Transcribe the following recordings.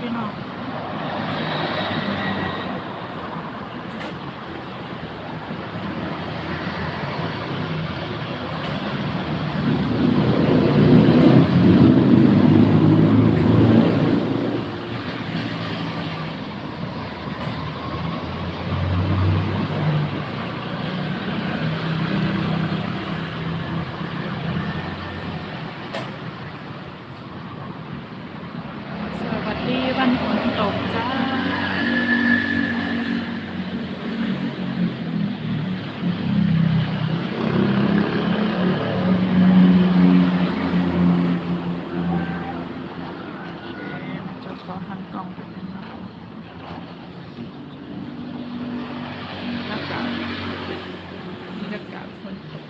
พี่น้องสวัสดีวันฝนตกจ้า จะขอหันกล่องไปเป็นนะอากาศบรรยากาศฝนตก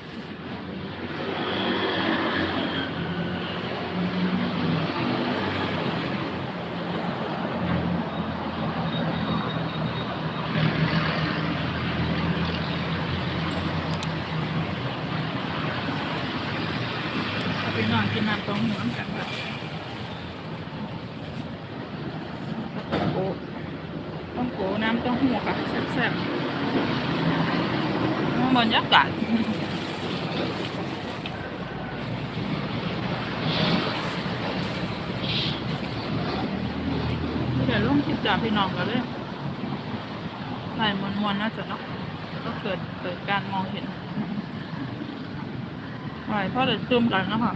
เอาไปนอนกินน้ำต้มหัวกันค่ะ ต้องโกต้องโกน้ำเต้องหัวค่ะแซ่บๆบรรยากาศเดี๋ยวลงคลิป จ่าพี่น้องกันเลยถ่ายมวนๆน่าจะเนาะก็เกิดเกิดการมองเห็นไหวพ่อเดี๋ยวจุ่มกันนะคะ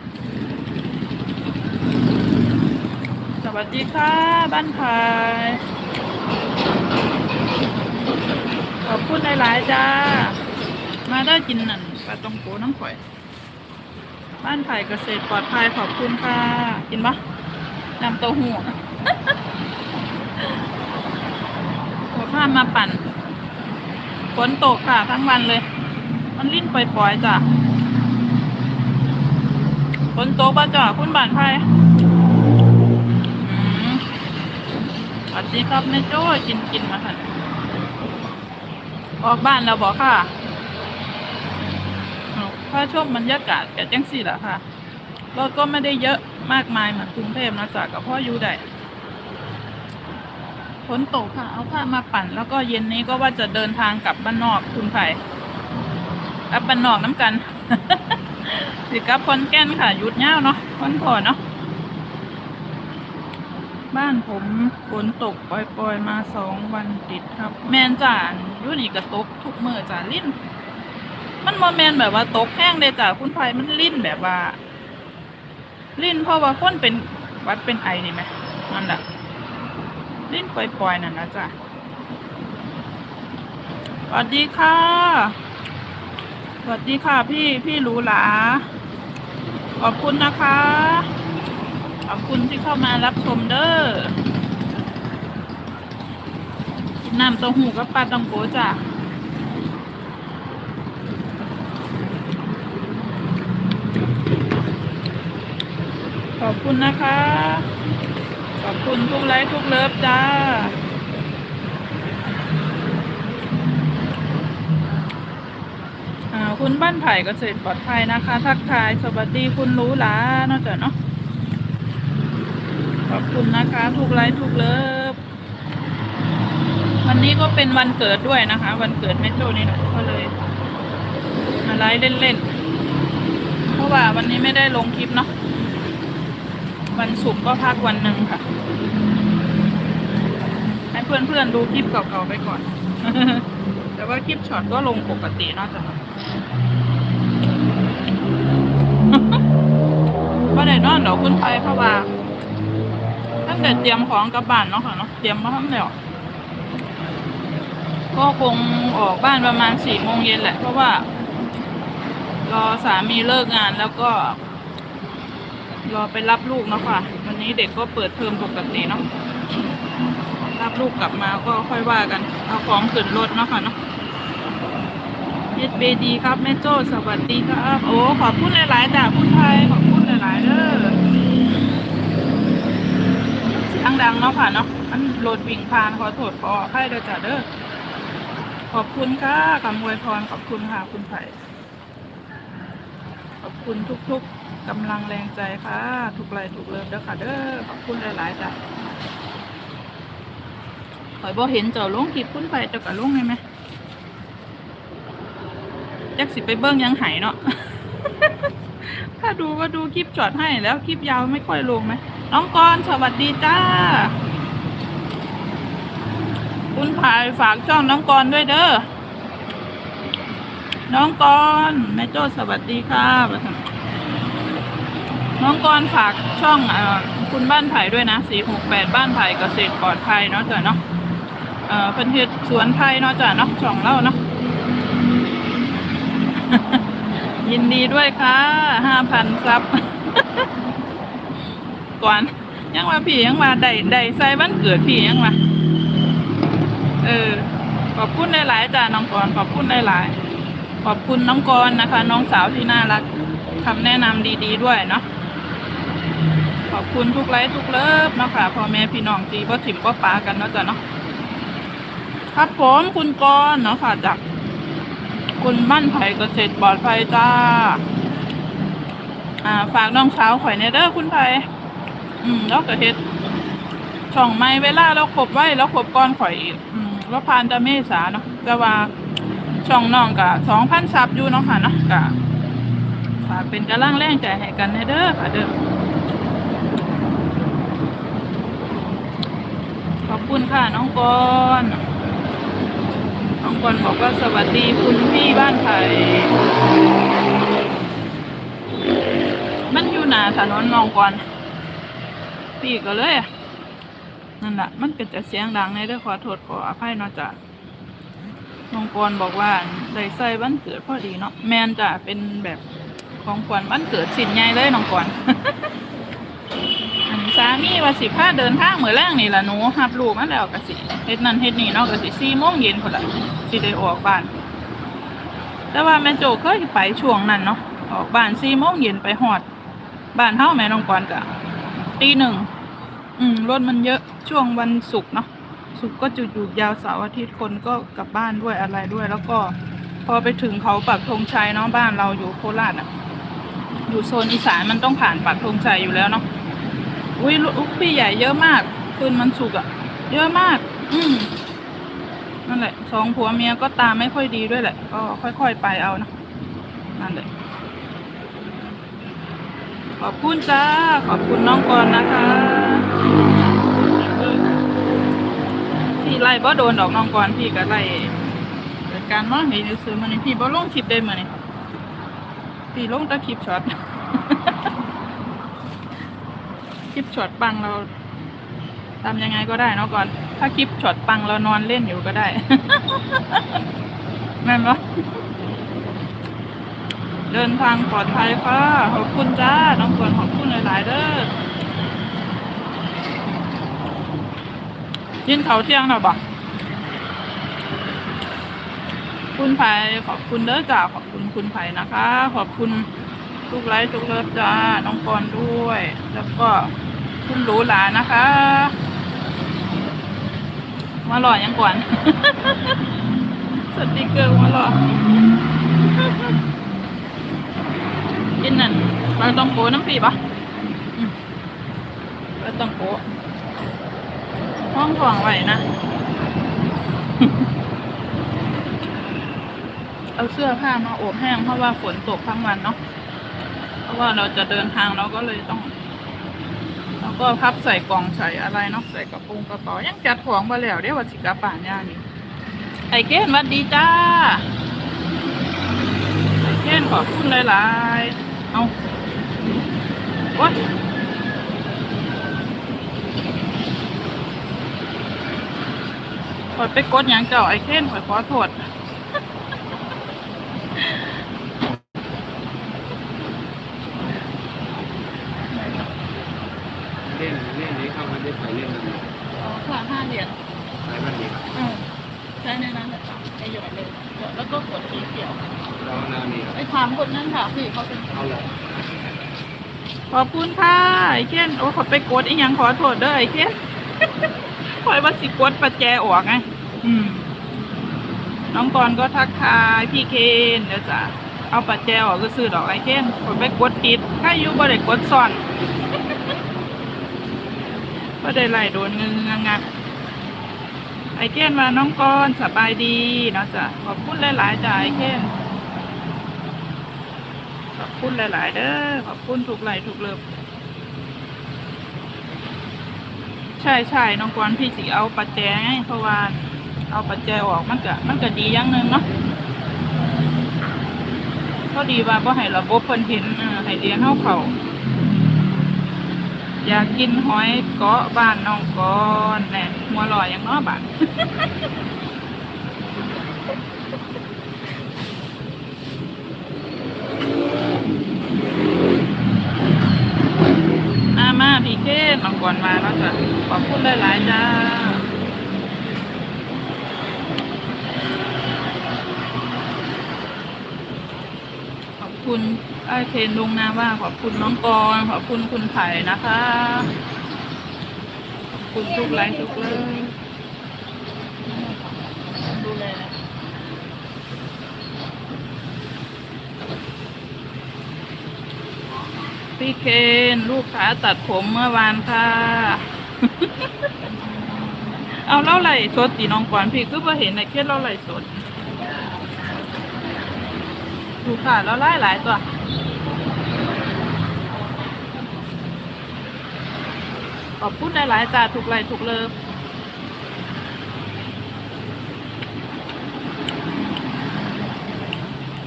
สวัสดีค่ะ บ้านพายขอบคุณหลาย ๆ จ้า มาได้กินนั่นปลาตองโกน้ำข่อย บ้านไผ่เกษตรปลอดภัยขอบคุณค่ะ กินปะน้ำเต้าหู้ หัวผ้ามาปั่นฝนตกค่ะทั้งวันเลย มันลิ้นปล่อยๆจ้ะฝนตกป่ะจ้ะคุณบ้านไผ่อืมสวัสดีครับแม่โจ้ยกินกินมาค่ะออกบ้านแล้วบอกค่ะเอาถ้าชมบรรยากาศแกจังสี่หละค่ะรถก็ไม่ได้เยอะมากมายเหมือนกรุงเทพนะจ๊ะกับพ่ออยู่ได้ ฝนตกค่ะ เอาผ้ามาปั่น แล้วก็เย็นนี้ก็ว่าจะเดินทางกลับบ้านนอกคุณไผ่กลับบ้านนอกน้ำกัน สิกลับคอนแก่นค่ะหยุดยาเนาะวันก่อนเนาะบ้านผมฝนตกปล่อยๆมาสองวันติดครับ แมนจ่าอยุ่นี่ก็ตกทุกเมื่อจ่าลิ้น มันโมแมนแบบว่าตกแห้งเลยจ่าคุณไฟมันลิ้นแบบว่า ลิ้นเพราะว่าคนเป็นวัดเป็นไอนี่ไหมนั่นแหละ ลิ้นปล่อยๆนั่นนะจ้ะสวัสดีค่ะ สวัสดีค่ะ พี่พี่หรูหราขอบคุณนะคะ ขอบคุณที่เข้ามารับชมเด้อนน้ำเต้าหู้กับปลาตังโกจ้ะขอบคุณนะคะ ขอบคุณทุกไลค์ทุกเลิฟจ้าอ่าคุณบ้านไผ่ก็เกษตรปลอดภัยนะคะ ทักทายสวัสดีคุณรู้หลานอกจากเนาะขอบคุณนะคะ ทุกไลค์ทุกเลิฟวันนี้ก็เป็นวันเกิดด้วยนะคะ วันเกิดแม่โจ้นี่นะก็เลยมาไลฟ์เล่นๆเพราะว่าวันนี้ไม่ได้ลงคลิปเนาะ วันศุกร์ก็พักวันหนึ่งค่ะ ให้เพื่อนๆดูคลิปเก่าๆไปก่อน แต่ว่าคลิปช็อตก็ลงปกตินอกจากก็ได้นอนเดี๋ยวขึ้นไปเพราะว่าตั้งแต่เตรียมของกลับบ้านเนาะค่ะเนาะเตรียมมาทั้งเดียวก็คงออกบ้านประมาณสี่โมงเย็นแหละ เพราะว่ารอสามีเลิกงานแล้วก็ รอไปรับลูกเนาะค่ะ วันนี้เด็กก็เปิดเทอมปกติเนาะรับลูกกลับมาก็ค่อยว่ากัน เอาของขึ้นรถเนาะค่ะเนาะเย็ดเบดีครับ แม่โจ้สวัสดีครับ โอ้ขอบคุณหลายๆจากคุณไทยขอบคุณหลายๆเด้อเสียงดังเนาะค่ะเนาะอันโหลดวิ่งผ่านขอโทษขออภัยด้วยจ้ะเด้อขอบคุณค่ะคำอวยพรขอบคุณค่ะคุณไผ่ขอบคุณทุกๆ กำลังแรงใจค่ะทุกไลน์ทุกเลิฟเด้อค่ะ เด้อขอบคุณหลาย ๆ จ้ะข่อยบ่เห็นเจ้าลงคลิปคุณไปเจ้าก็ลงได้ไหมจักสิไปเบิ้งยังไหายเนาะ ถ้าดูก็ดูคลิปจอดให้แล้วคลิปยาวไม่ค่อยลงไหม น้องกรณ์สวัสดีจ้า คุณพายฝากช่องน้องกรณ์ด้วยเด้อ น้องกรณ์แม่โจ้สวัสดีค่ะ น้องกรฝากช่องอคุณบ้านไผ่ด้วยนะสี่หกแปดบ้านไผ่เกษตรปลอดภัยเนาะจ้ะเนาะเออเป็นเฮ็ดสวนไผ่เนาะจ้ะเนาะช่องเล่าเนาะยินดีด้วยค่ะห้าพันซับก่อนยังมาพี่ยังมาได้ได้ใส่บ้านเกิดพี่ยังมาเออขอบคุณหลายๆจ้าน้องกรขอบคุณหลายๆขอบคุณน้องกรนะคะ น้องสาวที่น่ารักคำแนะนำดี ๆด้วยเนาะ ขอบคุณทุกไลค์ทุกเลิฟเนาะค่ะพ่อแม่พี่น้องจีบ่ถิ่มบ่ปากันเนาะจ้ะเนาะครับผมคุณกรเนาะค่ะจากคุณมั่นไผ่เกษตรปลอดภัยจ้า อ่า ฝากน้องสาวข่อยในเด้อคุณไผ่อืมแล้วก็เฮ็ดช่องไม่เวลาเราขบไว้แล้วขบก้อนข่อยอีกอืมแล้วพานตะเมษาเนาะแต่ว่าช่องน้องกะสองพันซับอยู่เนาะค่ะเนาะกะฝากเป็นกำลังแรงใจให้กันในเด้อค่ะเด้อ ขอบ คุณค่ะน้องกรณ์น้องกอนบอกว่าสวัสดีคุณพี่บ้านไผ่มันอยู่หนาถนนน้องกอนพี่ก็เลยนั่นแหละมันเก็จะเสียงดังในเรื่องขอโทษขออภัยเนาะจ้ะน้องกอนบอกว่าได้ใส่บ้านเกิดพอดีเนาะแมนจ้ะเป็นแบบของขวัญบ้านเกิดสินใหญ่เลยน้องกอนอัน สามีว่าสิพาเดินทางเหมือแรงนี่ล่ะหนูหับลูกมาแล้วก็สิเฮ็ดนั่นเฮ็ดนี่เนาะก็สิสี่โมงเย็นพุ่นละสิได้ออกบ้าน แต่ว่าแม่โจเคยไปช่วงนั้นเนาะออกบ้านสี่โมงเย็นไปฮอด บ้านเฮาแม่น้องกรก็ตีหนึ่งอืมรถมันเยอะช่วงวันศุกร์เนาะศุกร์ก็จุดหยุดยาวเสาร์อาทิตย์คนก็กลับบ้านด้วยอะไรด้วย แล้วก็พอไปถึงเขาปักธงชัยเนาะบ้านเราอยู่โคราชอะ อยู่โซนอีสานมันต้องผ่านปักธงชัยอยู่แล้วเนาะ อุ้ยลูกพี่ใหญ่เยอะมาก คืนมันสุกอะเยอะมาก อืมนั่นแหละสองผัวเมียก็ตาไม่ค่อยดีด้วยแหละ ก็ค่อยๆไปเอานะนั่นแหละขอบคุณจ้า ขอบคุณน้องกรณ์นะคะ พี่ไล่บ่โดนดอกน้องกรณ์พี่ก็ไล่เกิดการมองเห็นซื้อมันนี่พี่บ่ลงคลิปได้มานี่พี่ลงต่คลิปช็อต คลิปช็อตปังเราทำยังไงก็ได้เนาะก่อน ถ้าคลิปช็อตปังเรานอนเล่นอยู่ก็ได้แม่นปะเดินทางปลอดภัยค่ะ ขอบคุณจ้า น้องกวนขอบคุณหลาย ๆ เด้อยินเขาเที่ยงหน่อยบ่คุณไผ่ขอบคุณเด้อจ้า ขอบคุณคุณไผ่นะคะ ขอบคุณทุกไลค์ทุกเลิฟจ้า น้องกรด้วย แล้วก็ คุณหรูหลานะคะ มาหล่อยังก่อนสติกเกอร์มาหล่อกินนั่นปลาต้องโกน้ำปีปะปลาต้องโกห้องถ่วงไหวนะ เอาเสื้อผ้ามาอบแห้งเพราะว่าฝนตกทั้งวันเนาะ เพราะว่าเราจะเดินทางเราก็เลยต้อง ก็พับใส่กล่องใส่อะไรเนาะใส่กระปรงกระเป๋ายังจัดของมาแล้วเดี๋ยววันสิกลับป่านย่านี่ไอเคนวัดดีจ้าไอเคนขอบคุณหลายๆเอาโอ๊ยขอยไปกดยังเจ้าไอเคนขอยขอโทษ เล่นเล่นนี้เข้ามาได้ไปเล่นมัน อ๋อค่ะห้าเหรียญ ไปมันดี อืมใช้ในนั้นแหละค่ะไอหยอดเลยหยอดแล้วก็กดสีเขียว เราแล้วนี่ ไอถาม ค่ะพี่เขาเป็นเอาเลยขอบคุณค่ะไอเคนโอ้ขอไปกดอีกยังขอโทษเด้อไอเคนคอยว่าสิกดประแจออกไงอืม น้องกรณ์ก็ทักทายพี่เคนเดี๋ยวจะเอาปัจแจออกก็ซื้อดอกไอเคนขอไปกดติดถ้าอยู่บ่ได้กดซ่อนก็ได้ไล่โดนเงงงักไอเคนว่าน้องกรณ์สบายดีเนาะจ้ะขอบคุณหลายๆจ้ะไอเคน อบคุณหลาย ๆ เด้อขอบคุณทุกไหลทุกเลิฟใช่ใช่น้องกรณ์พี่สิเอาปัจแจไงเพราะว่าเอาปัจแจออกมันก็มันก็ดีอย่างหนึ่งเนาะก็ดีว่าบ่ให้ระบบเพิ่นเห็นให้เลี้ยงเฮาเขาอยากกินหอยเกาะบ้านน้องกรณ์แน่หัวลอยอย่างน้อบาด มามาพี่ เคนน้องกรณ์มาแล้วจ้ะขอบคุณหลายๆจ้าขอบคุณไอเคนลงนาว่าขอบคุณน้องกรขอบคุณคุณไผ่นะคะขอบคุณทุกไลค์ทุกเลิฟดูแล พี่เคนลูกค้าตัดผมเมื่อวานค่ะ เอาเล่าไหลสดสีน้องกรณ์พี่ก็บ่เห็นในเคสเล่าไหลสดถูกค่ะแล้วไล่หลายตัวขอบคุณหลายๆจ้าถูกไล่ถูกเลิฟ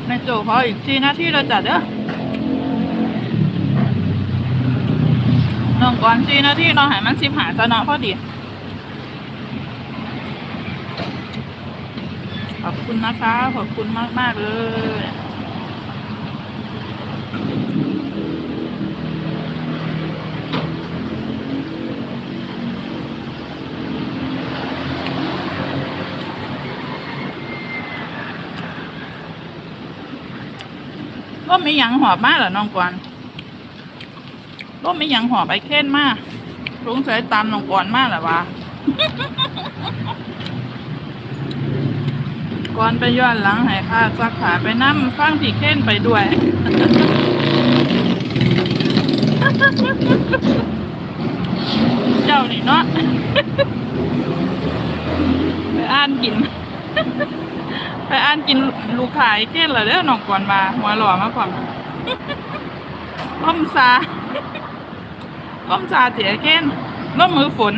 แม่โจพออีกทีหน้าที่เราจัดเด้อ น้องก่อนทีหน้าที่น้องหายมันสิบหาจะเนาะพอดี ขอบคุณนะคะ ขอบคุณมากมากเลยร่มไม่ยังหอบมากเหรอน้องกวน ร่มไม่ยังหอบไอ้เค้นมากลุงใส่ตามน้องกวนมากเหรอวะก่อนไปย้อนหลังให้ค่าซักขาไปนั่มฟังผีเค้นไปด้วยเจ้านี่เนาะไปอ่านกิน ไปอ่านกินลูกขายเค้นเหรอเด้อน้องก่อนมาหัวหล่อมาก่อนล่มซา ล่มซาเสียเค้นล่มมือฝน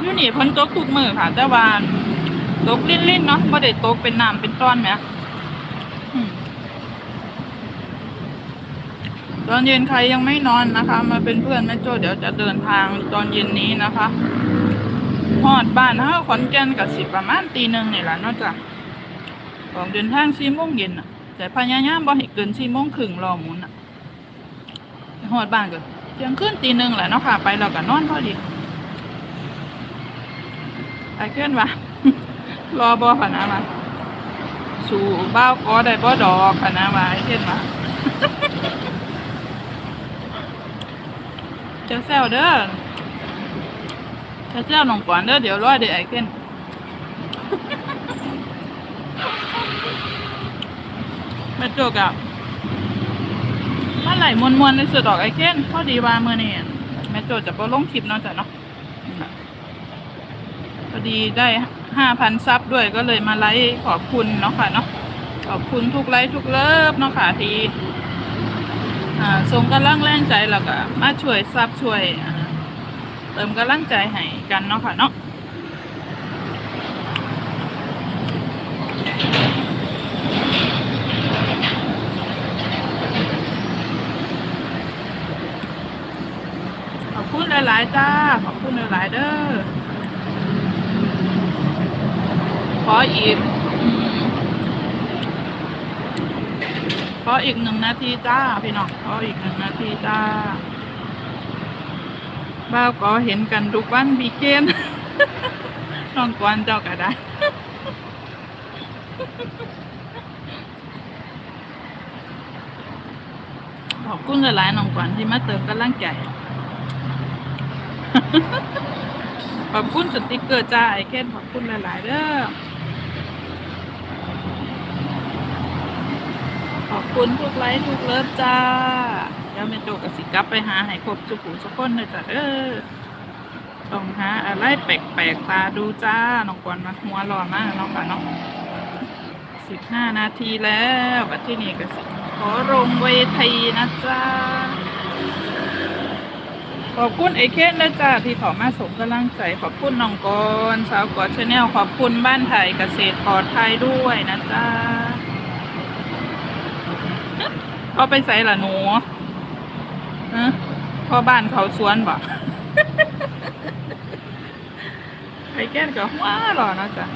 อยู่นี่พ้นตกทุกมือค่ะ แต่ว่าตกลิ่นๆเนาะไม่ได้ตกเป็นน้ำเป็นต้อนไหมตอนเย็นใครยังไม่นอนนะคะ มาเป็นเพื่อนแม่โจเดี๋ยวจะเดินทางตอนเย็นนี้นะคะหอดบ้านถ้าขอนแก่นกับสิบประมาณตีหนึ่งนี่แหละนอกจากของเดินทางสี่โมงเย็นอะ แต่พยายามบ่ให้เกินสี่โมงครึ่งรอหมุนอะหอดบ้านก็ เที่ยงคืนตีหนึ่งแหละเนาะค่ะ ไปเราก็นอนพอดีไอ้เคลื่อนวะรอบ่พะนะมาสู่บ้าวก็ได้บ่ดอกพะนะมาไอ้เคลื่อนวะเจ้าแซวเด้อเจ้าแซวหนองก่อนเด้อเดี๋ยวรอเดี๋ยวไอ้เคลื่อนแม่โจกอะถ้าไหลมวนๆในสุดดอกไอเค้นพอดีว่าเมื่อนี่แม่โจจะไปลงคลิปเนาะจ้ะเนาะพอดีได้ห้าพันซับด้วยก็เลยมาไลฟ์ขอบคุณเนาะค่ะเนาะขอบคุณทุกไลฟ์ทุกเลิฟเนาะค่ะทีอ่าส่งกำลังแรงใจแล้วก็มาช่วยซับช่วยเติมกำลังใจให้กันเนาะค่ะเนาะ ขอบคุณ หลายจ้า ขอบคุณหลายเด้อ ขออีก ขออีกหนึ่งนาทีจ้า พี่น้อง ขออีกหนึ่งนาทีจ้าบ้าก็เห็นกันทุกวันบีเกนน้องกวนเจ้าก็ได้ขอบคุณหลายๆน้องกวนที่มาเติมกำลังใจ ขอบคุณสติกเกอร์จ้าไอเคนขอบคุณหลาย ๆเด้อขอบคุณทุกไลค์ทุกเลิฟจ้าเดี๋ยวแม่โจกับสิกลับไปหาให้ครบสุขุสุกคนเลยจ้ะเด้อต้องหาอะไรแปลกๆตาดูจ้า น้องกวนมาหัวหล่อมากเนาะค่ะเนาะสิบห้านาทีแล้วบัดที่นี่ก็สิขอลงเวทีนะจ้า ขอบคุณไอเคนนะจ้าที่เขอมาสมกำลังใจขอบคุณน้องกรสาวกอดชาแนลขอบคุณบ้านไทยเกษตรปลอดภัยด้วยนะจ้าเอาไปใส่ละหนูฮะพ่อบ้านเขาสวนบ่ไอเคนกับว้าหรอนะจ๊ะ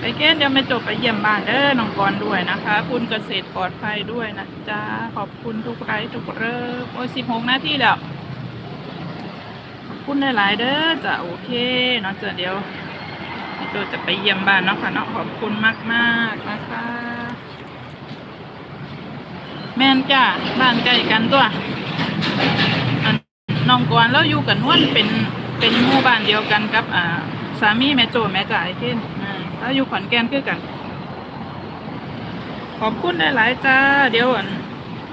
ไอเคนเดี๋ยวม่จบไปเยี่ยมบ้านเด้อน้องกรด้วยนะคะ คุณเกษตรปลอดภัยด้วยนะจ๊ะขอบคุณทุกไลค์ทุกเริ่มโอ้ยสิบหกนาทีแล้ว คุณหลายๆเด้อจ้ะโอเคเนาะจ้ะเดี๋ยวพี่โจจะไปเยี่ยมบ้านเนาะค่ะเนาะขอบคุณมากๆนะคะ แม่นจ้ะบ้านใกล้กันตัวน้องกวนแล้วอยู่กันนวลเป็นเป็นหมู่บ้านเดียวกันกับ อ่า สามีแม่โจแม่จ่ายขึ้นแล้วอยู่ขอนแก่นคือกัน ขอบคุณหลายๆจ้า เดี๋ยวอัน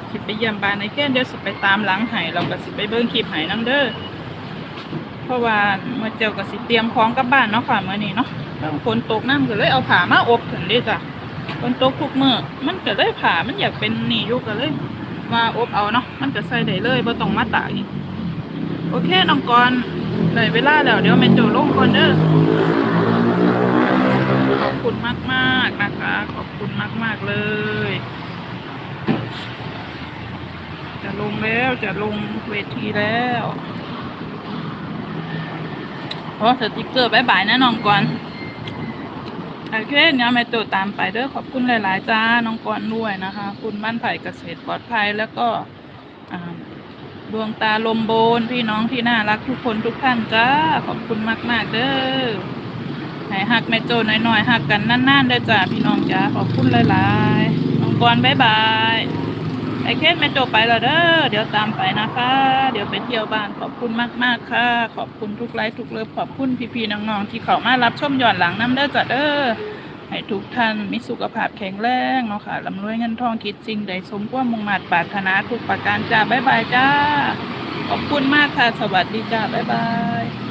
สิไปเยี่ยมบ้านไอ้เค้นเดี๋ยวสิไปตามหลังไห้เราก็สิไปเบิ่งคลิปไห้น้ำเด้อ เพราะว่าเมื่อเจ้าก็สิเตรียมของกลับบ้านเนาะค่ะเมื่อนี้เนาะฝนตกน้ำก็เลยเอาผ้ามาอบถึงเด้จ้ะฝนตกทุกมื้อมันก็เลยผ้ามันอยากเป็นนี่อยู่ก็เลยมาอบเอาเนาะมันก็ใส่ได้เลยบ่ต้องมาตากอีกโอเคน้องกรณ์ได้เวลาแล้วเดี๋ยวแม่โจลงก่อนเด้อขอบคุณมากๆนะคะ ขอบคุณมากๆเลย จะลงแล้วจะลงเวทีแล้ว โอ้สติกเกอร์บายบายนะน้องก่อนโอเคเนี่ยแม่โจตามไปเด้อขอบคุณหลาย ๆ จ้าน้องก่อนด้วยนะคะ คุณบ้านไผ่เกษตรปลอดภัยแล้วก็ดวงตาลมโบนพี่น้องที่น่ารักทุกคนทุกท่านจ้าขอบคุณมาก ๆ เด้อให้หักแม่โจหน่อยๆหักกันนานๆเด้อจ้าพี่น้องจ้าขอบคุณหลาย ๆ น้องก่อนบายบาย อเคนแม่โจไปแล้วเด้อเดี๋ยวตามไปนะคะ เดี๋ยวไปเที่ยวบ้านขอบคุณมากๆค่ะ ขอบคุณทุกไลค์ทุกเลิฟขอบคุณพี่ๆน้องๆที่เขามารับชมย้อนหลังน้ำเด้อจ้ะเด้อให้ทุกท่านมีสุขภาพแข็งแรงเนาะค่ะลำรวยเงินทองคิดสิ่งใดสมความมุ่งมั่นปรารถนาทุกประการจ้าบ๊ายบายจ้า ขอบคุณมากค่ะ สวัสดีจ้าบ๊ายบาย